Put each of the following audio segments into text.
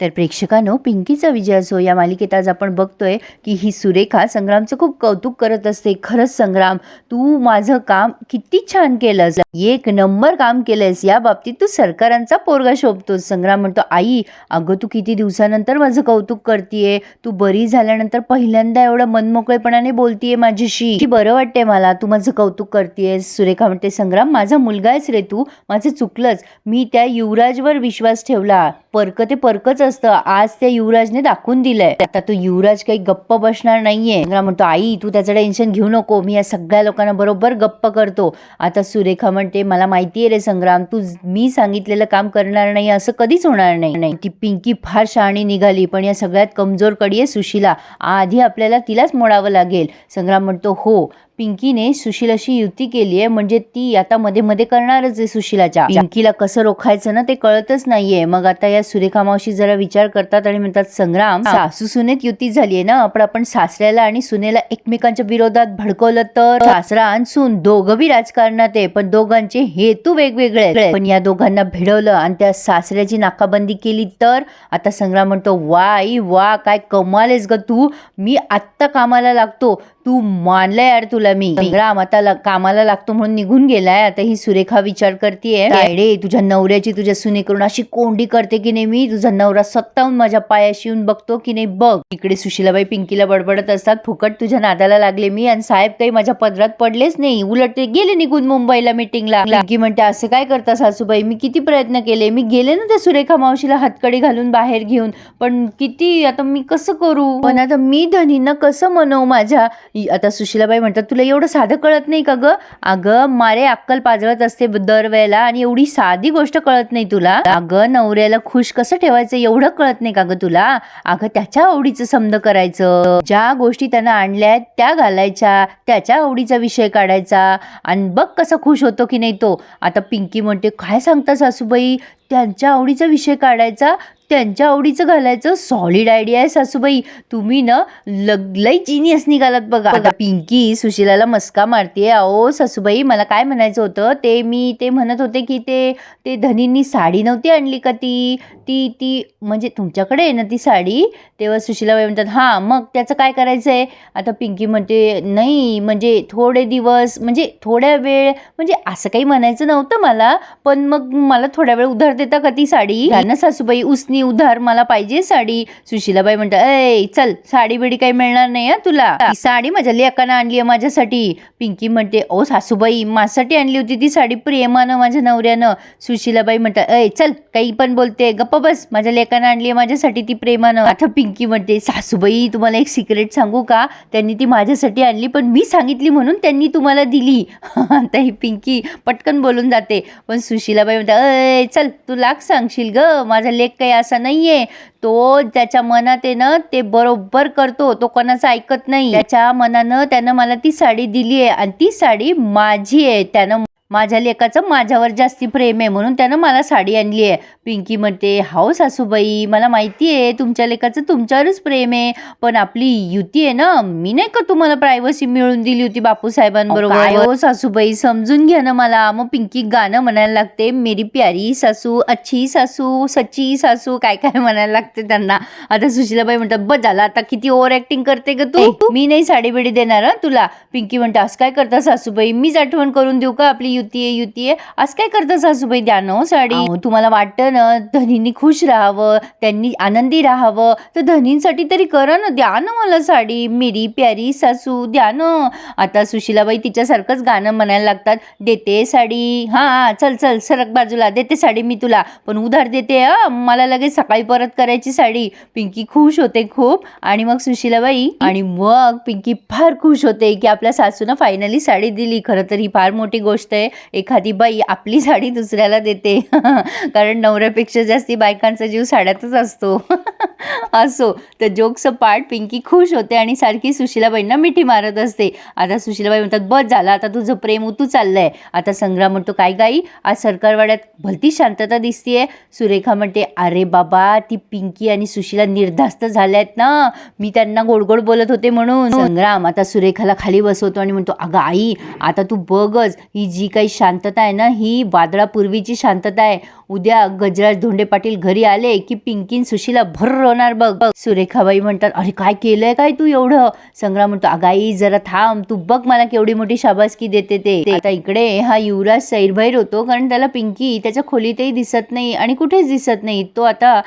तर प्रेक्षकांनो पिंकीचा विजय असो या मालिकेत आज आपण बघतोय की ही सुरेखा संग्रामचं खूप कौतुक करत असते. खरंच संग्राम तू माझं काम किती छान केलंस. एक नंबर काम केलंयस या बाबतीत तू सरकारांचा पोरगा शोभतोस. संग्राम म्हणतो आई अगं तू किती दिवसानंतर माझं कौतुक करतीये. तू बरी झाल्यानंतर पहिल्यांदा एवढं मनमोकळेपणाने बोलतीये माझ्याशी. की बरं वाटतंय मला. तू माझं कौतुक करतेयस. सुरेखा म्हणते संग्राम माझा मुलगा आहेस रे तू. माझं चुकलंच. मी त्या युवराजवर विश्वास ठेवला. परक ते परकच असतं. आज त्या युवराजने दाखवून दिलंय. आता तो युवराज काही गप्प बसणार नाहीये. म्हणतो आई तू त्याचं टेन्शन घेऊ नको. मी या सगळ्या लोकांना बरोबर गप्प करतो. आता सुरेखा म्हणते मला माहितीये रे संग्राम तू मी सांगितलेलं काम करणार नाही. असं कधीच होणार नाही. नाही. ती पिंकी फार शहाणी निघाली पण या सगळ्यात कमजोर कडी आहे सुशीला. आधी आपल्याला तिलाच मोडावं लागेल. संग्राम म्हणतो हो पिंकीने सुशीलाशी युती केली आहे म्हणजे ती आता मध्ये मध्ये करणारच आहे सुशीलाच्या. पिंकीला कसं रोखायचं ना ते कळतच नाहीये. मग आता या सुरेखा मावशी जरा विचार करतात आणि म्हणतात संग्राम सासू सुनेत युती झालीये ना आपण आपण सासऱ्याला आणि सुनेला एकमेकांच्या विरोधात भडकवलं तर? सासरा आणि सून दोघं बी राजकारणात आहे पण दोघांचे हेतू वेगवेगळे आहेत. पण या दोघांना भिडवलं आणि त्या सासऱ्याची नाकाबंदी केली तर? आता संग्राम म्हणतो वा आई वा काय कमाल आहेस ग तू. मी आत्ता कामाला लागतो. तू मानलंय यार तुला. मी. संग्राम आता ला- कामाला लागतो म्हणून निघून गेलाय. आता ही सुरेखा विचार करतीये. तायडे तुझ्या नवऱ्याची तुझ्या सुनेकडून अशी कोंडी करते की नाही मी? तुझा नवरा स्वतःहून माझ्या पायाशी येऊन बघतो की नाही? बघ. इकडे सुशीलाबाई पिंकीला बडबडत असतात. फुकट तुझ्या नादाला लागले मी आणि साहेब काही माझ्या पदरात पडलेच नाही. उलट ते गेले निघून मुंबईला मिटिंगला पिंकी म्हणते असं काय करता सासूबाई? मी किती प्रयत्न केले. मी गेले ना त्या सुरेखा मावशीला हातकडी घालून बाहेर घेऊन. पण किती आता मी कसं करू? पण आता मी धनींना कसं म्हणू माझ्या? आता सुशीलाबाई म्हणतात तुला एवढं साधं कळत नाही का ग? अगं मारे अक्कल पाजळत असते दरवेळेला आणि एवढी साधी गोष्ट कळत नाही तुला. अगं नवऱ्याला खुश कसं ठेवायचं एवढं कळत नाही का ग तुला? अगं त्याच्या आवडीचं समज करायचं. ज्या गोष्टी त्यानं आणल्या त्या घालायच्या. त्याच्या आवडीचा विषय काढायचा. आणि बघ कसा खुश होतो की नाही तो. आता पिंकी म्हणते काय सांगता सासूबाई? त्यांच्या आवडीचा विषय काढायचा त्यांच्या आवडीचं घालायचं. सॉलिड आयडिया आहे सासूबाई. तुम्ही ना लग लई जिनियस निघालात बघा. आता पिंकी सुशिलाला मस्का मारते अहो सासूबाई मला काय म्हणायचं होतं? ते मी ते म्हणत होते की ते ते धनींनी साडी नव्हती आणली का ती? ती ती म्हणजे तुमच्याकडे आहे ना ती साडी? तेव्हा सुशिलाबाई म्हणतात हां मग त्याचं काय करायचं आहे आता पिंकी म्हणते नाही म्हणजे थोडे दिवस म्हणजे थोड्या वेळ म्हणजे असं काही म्हणायचं नव्हतं मला पण मग मला थोड्या वेळ उधार देता का ती साडी? ना सासूबाई उसनी उधार मला पाहिजे साडी. सुशीलाबाई म्हणतात ऐ चल साडी बिडी काही मिळणार नाही हा तुला. ती साडी माझ्या लेकानं आणली आहे माझ्यासाठी. पिंकी म्हणते ओ सासूबाई माझ्यासाठी आणली होती ती साडी प्रेमानं माझ्या नवऱ्यानं. सुशीलाबाई म्हणतात ऐ चल काही पण बोलते गप्प बस माझ्या लेकानं आणली आहे माझ्यासाठी ती प्रेमानं. आता पिंकी म्हणते सासूबाई तुम्हाला एक सिक्रेट सांगू का? त्यांनी ती माझ्यासाठी आणली पण मी सांगितली म्हणून त्यांनी तुम्हाला दिली. आता ही पिंकी पटकन बोलून जाते पण सुशीलाबाई म्हणतात अय चल तुला सांगशील ग माझा लेख काही असा नाहीये. तो त्याच्या मनात आहे ना ते बरोबर करतो तो कोणाचं ऐकत नाही. त्याच्या मनानं त्यानं मला ती साडी दिली आहे आणि ती साडी माझी आहे. त्यानं माझ्या लेकाचं माझ्यावर जास्ती प्रेम आहे म्हणून त्यानं मला साडी आणली आहे. पिंकी म्हणते हाव सासूबाई मला माहिती आहे तुमच्या लेकाचं तुमच्यावरच प्रेम आहे. पण आपली युती आहे ना मी नाही का तुम्हाला प्रायव्हसी मिळून दिली होती बापू साहेबांबरोबर हो सासूबाई समजून घ्या ना मला. मग पिंकी गाणं म्हणायला लागते मेरी प्यारी सासू अच्छी सासू सच्ची सासू काय काय म्हणायला लागते त्यांना. आता सुशीलाबाई म्हणतात बस झालं आता किती ओव्हर ऍक्टिंग करते ग तू? मी नाही साडी बिडी देणार तुला. पिंकी म्हणते असं काय करता सासूबाई? मीच आठवण करून देऊ का आपली युती आहे युती आहे असं काय करतं सासूबाई? द्या ना हो साडी. तुम्हाला वाटतं ना धनींनी खुश राहावं त्यांनी आनंदी राहावं तर धनींसाठी तरी करा ना द्या ना मला साडी. मेरी प्यारी सासू द्या ना. आता सुशीलाबाई तिच्यासारखंच गाणं म्हणायला लागतात. देते साडी. हा चल चल सरक बाजूला. देते साडी मी तुला. पण उधार देते हा. मला लगेच सकाळी परत करायची साडी. पिंकी खुश होते खूप. आणि मग सुशीलाबाई. आणि मग पिंकी फार खुश होते की आपल्या सासूनं फायनली साडी दिली. खरं तर ही फार मोठी गोष्ट आहे. एखादी बाई आपली साडी दुसऱ्याला देते. कारण नवऱ्यापेक्षा जास्ती बायकांचा जीव साड्यातच असतो. असो तर जोक्स पार्ट पिंकी खुश होते आणि सारखी सुशिलाबाईंना मिठी मारत असते. आता सुशिलाबाई म्हणतात बस झालं आता तुझं प्रेम उतू चाललंय. आता संग्राम म्हणतो काय गाई आज सरकारवाड्यात भलती शांतता दिसतीये. सुरेखा म्हणते अरे बाबा ती पिंकी आणि सुशिला निर्धास्त झाल्यात ना. मी त्यांना गोड गोड बोलत होते म्हणून. संग्राम आता सुरेखाला खाली बसवतो आणि म्हणतो अगं आई आता तू बघच ही जी काही शांतता आहे ना? ही वादळापूर्वीची शांतता आहे. उद्या गजराज धोंडे पाटील घरी आले की पिंकीन सुशीला भर होणार बघ. बघ सुरेखाबाई म्हणतात अरे काय केलंय काय तू एवढं? संग्राम म्हणतो अगाई जरा थांब तू बघ मला केवढी मोठी शाबासकी देते ते. आता इकडे हा युवराज सैरभैर होतो कारण त्याला पिंकी त्याच्या खोलीतही दिसत नाही आणि कुठेच दिसत नाही. तो आता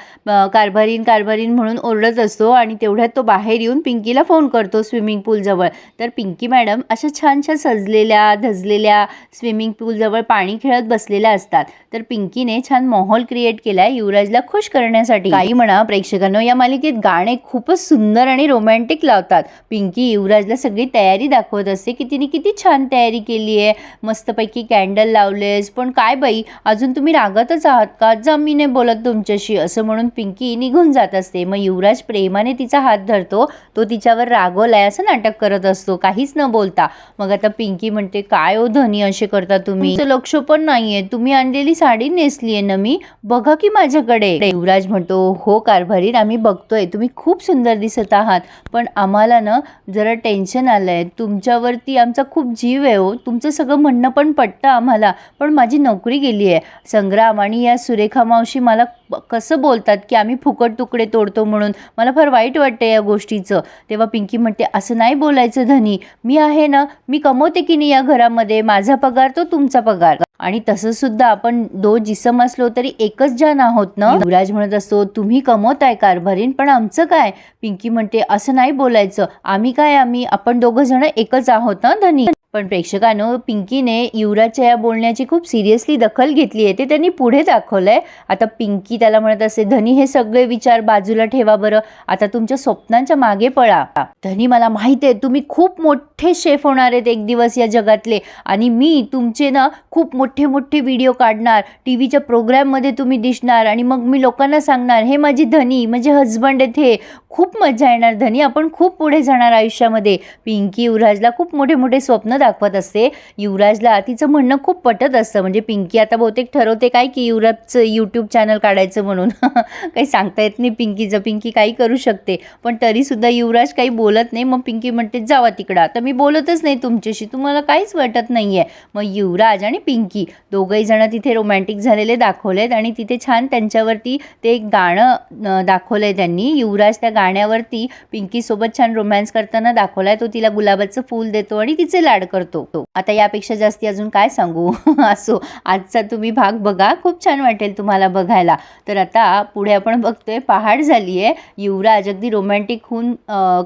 कारभारीन कारभारीन म्हणून ओरडत असतो आणि तेवढ्यात तो बाहेर येऊन पिंकीला फोन करतो स्विमिंग पूल जवळ तर पिंकी मॅडम अशा छानशा सजलेल्या धजलेल्या स्विमिंग स्विमिंग पूलजवळ पाणी खेळत बसलेल्या असतात. तर पिंकीने छान माहोल क्रिएट केलाय युवराजला खुश करण्यासाठी. काही म्हणा प्रेक्षकांनो या मालिकेत गाणे खूपच सुंदर आणि रोमॅन्टिक लावतात. पिंकी युवराजला सगळी तयारी दाखवत असते की तिने किती छान तयारी केली आहे. मस्तपैकी कॅन्डल लावलेस. पण काय बाई अजून तुम्ही रागतच आहात का? जमीने मी नाही बोलत तुमच्याशी. असं म्हणून पिंकी निघून जात असते. मग युवराज प्रेमाने तिचा हात धरतो. तो तिच्यावर रागवलाय असं नाटक करत असतो. काहीच न बोलता. मग आता पिंकी म्हणते काय ओ धनी असे करतो तुम्ही? लक्ष पण नाहीये. तुम्ही आणलेली साडी नेसलीये ना मी बघा की माझ्याकडे. युवराज म्हणतो हो कारभारी आम्ही बघतोय. तुम्ही खूप सुंदर दिसत आहात. पण आम्हाला ना जरा टेन्शन आलंय. तुमच्यावरती आमचा खूप जीव आहे हो. तुमचं सगळं म्हणणं पण पटतं आम्हाला. पण माझी नोकरी गेली आहे संग्राम आणि या सुरेखा मावशी मला कसं बोलतात की आम्ही फुकट तुकडे तोडतो म्हणून? मला फार वाईट वाटतं या गोष्टीचं. तेव्हा पिंकी म्हणते असं नाही बोलायचं धनी. मी आहे ना मी कमवते की नाही या घरामध्ये? माझा पगार तो तुमचा पगार. आणि तसं सुद्धा आपण दो जिसम असलो तरी एकच जान आहोत ना? युवराज म्हणत असतो तुम्ही कमवताय कारभारीन पण आमचं काय? पिंकी म्हणते असं नाही बोलायचं. आम्ही काय आम्ही? आपण दोघं जण एकच आहोत ना धनी? पण प्रेक्षकांनो पिंकीने युवराजच्या या बोलण्याची खूप सिरियसली दखल घेतली आहे ते त्यांनी पुढे दाखवलंय. आता पिंकी त्याला म्हणत असते धनी हे सगळे विचार बाजूला ठेवा बरं. आता तुमच्या स्वप्नांच्या मागे पळा. धनी मला माहिती आहे तुम्ही खूप मोठे शेफ होणार आहेत एक दिवस या जगातले. आणि मी तुमचे ना खूप मोठे मोठे व्हिडिओ काढणार. टी व्हीच्या प्रोग्राममध्ये तुम्ही दिसणार. आणि मग मी लोकांना सांगणार हे माझी धनी म्हणजे हजबंड आहेत हे खूप मजा येणार. धनी आपण खूप पुढे जाणार आयुष्यामध्ये. पिंकी युवराजला खूप मोठे मोठे स्वप्न दाखवत असते. युवराजला तिचं म्हणणं खूप पटत असतं. म्हणजे पिंकी आता बहुतेक ठरवते काय की युवराजचं यूट्यूब चॅनल काढायचं म्हणून. काही सांगता येत नाही पिंकीचं. पिंकी काही करू शकते. पण तरीसुद्धा युवराज काही बोलत नाही. मग पिंकी म्हणते जावा तिकडं. आता मी बोलतच नाही तुमच्याशी. तुम्हाला काहीच वाटत नाही आहे मग युवराज आणि पिंकी दोघंही जण तिथे रोमॅन्टिक झालेले दाखवलेत आणि तिथे छान त्यांच्यावरती ते एक गाणं दाखवलं दाखवलंय त्यांनी. युवराज त्या गाण्यावरती पिंकीसोबत छान रोमॅन्स करताना दाखवलाय. तो तिला गुलाबाचं फूल देतो आणि तिचे लाड करतो. आता यापेक्षा जास्ती अजून काय सांगू? असो. आजचा तुम्ही भाग बघा. खूप छान वाटेल तुम्हाला बघायला. तर आता पुढे आपण बघतोय पहाड झाली आहे युवराज अगदी रोमॅन्टिक होऊन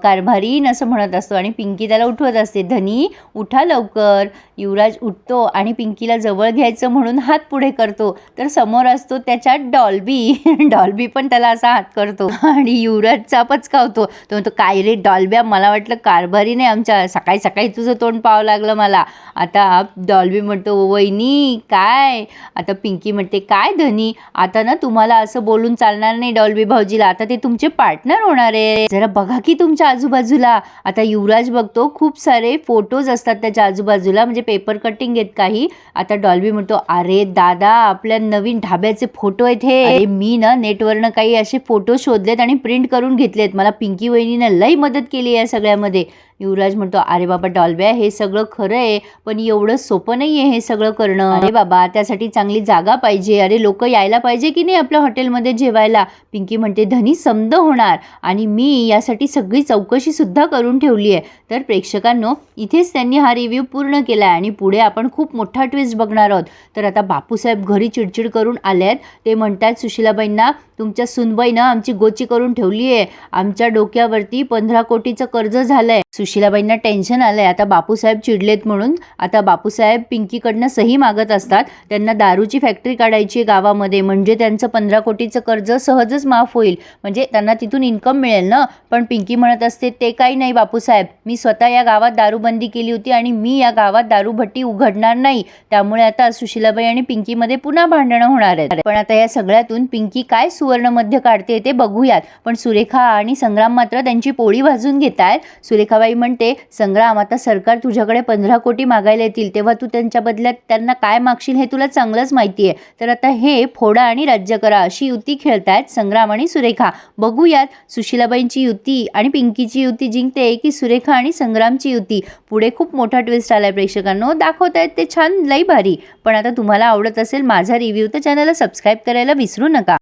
कारभारी कारभारीन असं म्हणत असतो आणि पिंकी त्याला उठवत असते. धनी उठा लवकर. युवराज उठतो आणि पिंकीला जवळ घ्यायचं म्हणून हात पुढे करतो. तर समोर असतो त्याच्या डॉल्बी. डॉल्बी पण त्याला असा हात करतो. आणि युवराजचा पचकावतो. तो म्हणतो काय रे डॉल्ब्या? मला वाटलं कारभारीने आमच्या सकाळी सकाळी तुझं तोंड पावला लागलं मला. आता डॉल्बी म्हणतो वहिनी काय? आता पिंकी म्हणते काय धनी आता ना तुम्हाला असं बोलून चालणार नाही डॉल्बी भाऊजीला. आता ते तुमचे पार्टनर होणार आहे. जरा बघा की तुमच्या आजूबाजूला. आता युवराज बघतो खूप सारे फोटोज असतात त्याच्या आजूबाजूला म्हणजे पेपर कटिंग आहेत काही. आता डॉल्बी म्हणतो अरे दादा आपल्या नवीन ढाब्याचे फोटो आहेत हे. मी ना नेटवरनं काही असे फोटो शोधलेत आणि प्रिंट करून घेतलेत. मला पिंकी वहिनीनं लई मदत केली या सगळ्यामध्ये. युवराज म्हणतो अरे बाबा डॉल्ब्या हे सगळं खरं आहे पण एवढं सोपं नाही आहे हे सगळं करणं. अरे बाबा त्यासाठी चांगली जागा पाहिजे. अरे लोक यायला पाहिजे की नाही आपल्या हॉटेलमध्ये जेवायला? पिंकी म्हणते धनी समद होणार आणि मी यासाठी सगळी चौकशी सुद्धा करून ठेवली आहे. तर प्रेक्षकांनो इथेच त्यांनी हा रिव्ह्यू पूर्ण केला आहे आणि पुढे आपण खूप मोठा ट्विस्ट बघणार आहोत. तर आता बापूसाहेब घरी चिडचिड करून आले आहेत. ते म्हणतात सुशिलाबाईंना तुमच्या सुनबाईनं आमची गोची करून ठेवली आहे. आमच्या डोक्यावरती पंधरा कोटीचं कर्ज झालंय. सुशीलाबाईंना टेन्शन आलं आहे आता बापूसाहेब चिडलेत म्हणून आता बापूसाहेब पिंकीकडनं सही मागत असतात. त्यांना दारूची फॅक्टरी काढायची आहे गावामध्ये. म्हणजे त्यांचं पंधरा कोटीचं कर्ज सहजच माफ होईल. म्हणजे त्यांना तिथून इन्कम मिळेल ना? पण पिंकी म्हणत असते ते काही नाही बापूसाहेब. मी स्वतः या गावात दारूबंदी केली होती आणि मी या गावात दारूभट्टी उघडणार नाही. त्यामुळे आता सुशीलाबाई आणि पिंकीमध्ये पुन्हा भांडणं होणार आहेत. पण आता या सगळ्यातून पिंकी काय सुवर्णमध्य काढते ते बघूयात. पण सुरेखा आणि संग्राम मात्र त्यांची पोळी भाजून घेत आहेत सुरेखाबाई म्हणते संग्राम आता सरकार तुझ्याकडे पंधरा कोटी मागायला येतील तेव्हा तू त्यांच्या बदल्यात त्यांना काय मागशील हे तुला चांगलंच माहिती आहे. तर आता हे फोडा आणि राज्य करा अशी युती खेळतायत संग्राम आणि सुरेखा. बघूयात सुशीलाबाईंची युती आणि पिंकीची युती जिंकते की सुरेखा आणि संग्रामची युती. पुढे खूप मोठा ट्विस्ट आलाय प्रेक्षकांनो. दाखवत आहेत ते छान लई भारी. पण आता तुम्हाला आवडत असेल माझा रिव्ह्यू तर चॅनलला सबस्क्राईब करायला विसरू नका.